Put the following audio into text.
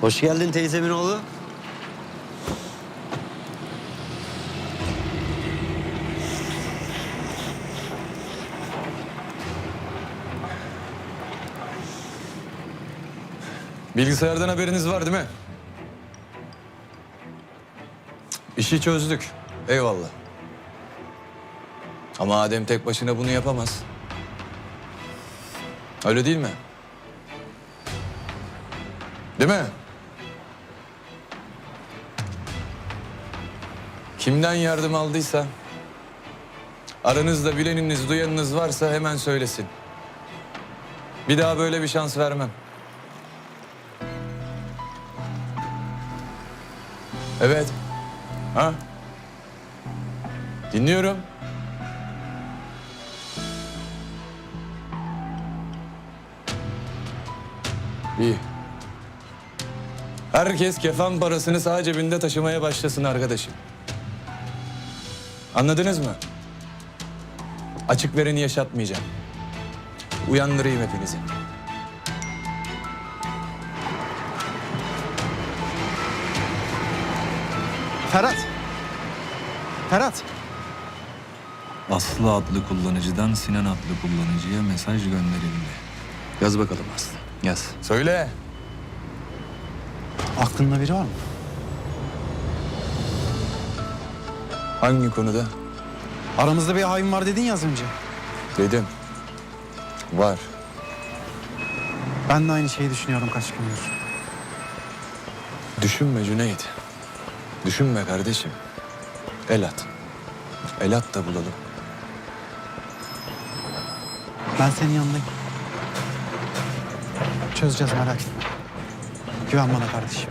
Hoş geldin teyzemin oğlu. Bilgisayardan haberiniz var değil mi? İşi çözdük. Eyvallah. Ama Adem tek başına bunu yapamaz. Öyle değil mi? Değil mi? Kimden yardım aldıysa, aranızda bileniniz, duyanınız varsa hemen söylesin. Bir daha böyle bir şans vermem. Evet. Ha? Dinliyorum. İyi. Herkes kefen parasını sağ cebinde taşımaya başlasın arkadaşım. Anladınız mı? Açık vereni yaşatmayacağım. Uyandırayım hepinizi. Ferhat. Ferhat. Aslı adlı kullanıcıdan Sinan adlı kullanıcıya mesaj gönderildi. Yaz bakalım Aslı. Yaz. Söyle. Aklında biri var mı? Hangi konuda? Aramızda bir hain var dedin ya az önce. Dedim. Var. Ben de aynı şeyi düşünüyorum kaç gündür. Düşünme Cüneyt. Düşünme kardeşim. El at. El at da bulalım. Ben senin yanındayım. Çözeceğiz merak etme. Güven bana kardeşim.